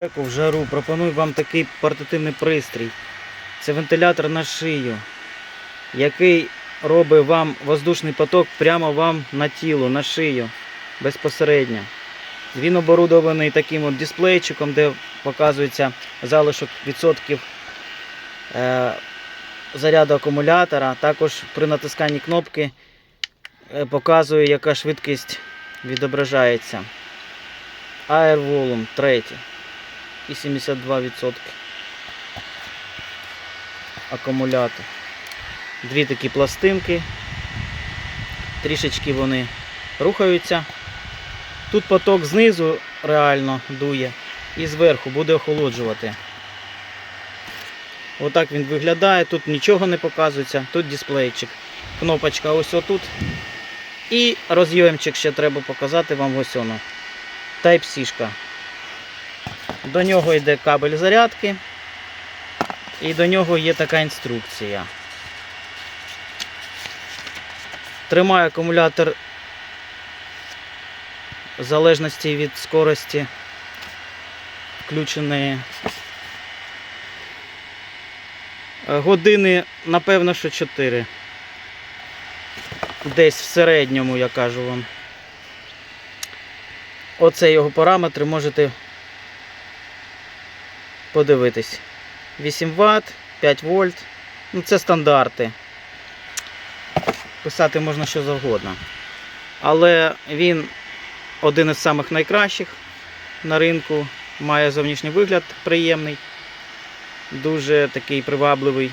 в жару пропоную вам такий портативний пристрій. Це вентилятор на шию, який робить вам воздушний поток прямо вам на тіло, на шию безпосередньо. Він оборудований таким от дисплейчиком, де показується залишок відсотків е, заряду акумулятора. Також при натисканні кнопки е, показує, яка швидкість відображається. Air Volume 3 і 72% акумулятор. Дві такі пластинки. Трішечки вони рухаються. Тут поток знизу реально дує і зверху буде охолоджувати. Отак він виглядає, тут нічого не показується, тут дисплейчик. Кнопочка ось отут. І розйомчик ще треба показати вам ось воно. Type-C. До нього йде кабель зарядки. І до нього є така інструкція. Тримає акумулятор в залежності від скорості включеної години, напевно, що 4. Десь в середньому, я кажу вам. Оце його параметри можете подивитись. 8 Вт, 5 вольт. Ну, це стандарти. Писати можна що завгодно. Але він один із самих найкращих на ринку. Має зовнішній вигляд приємний, дуже такий привабливий.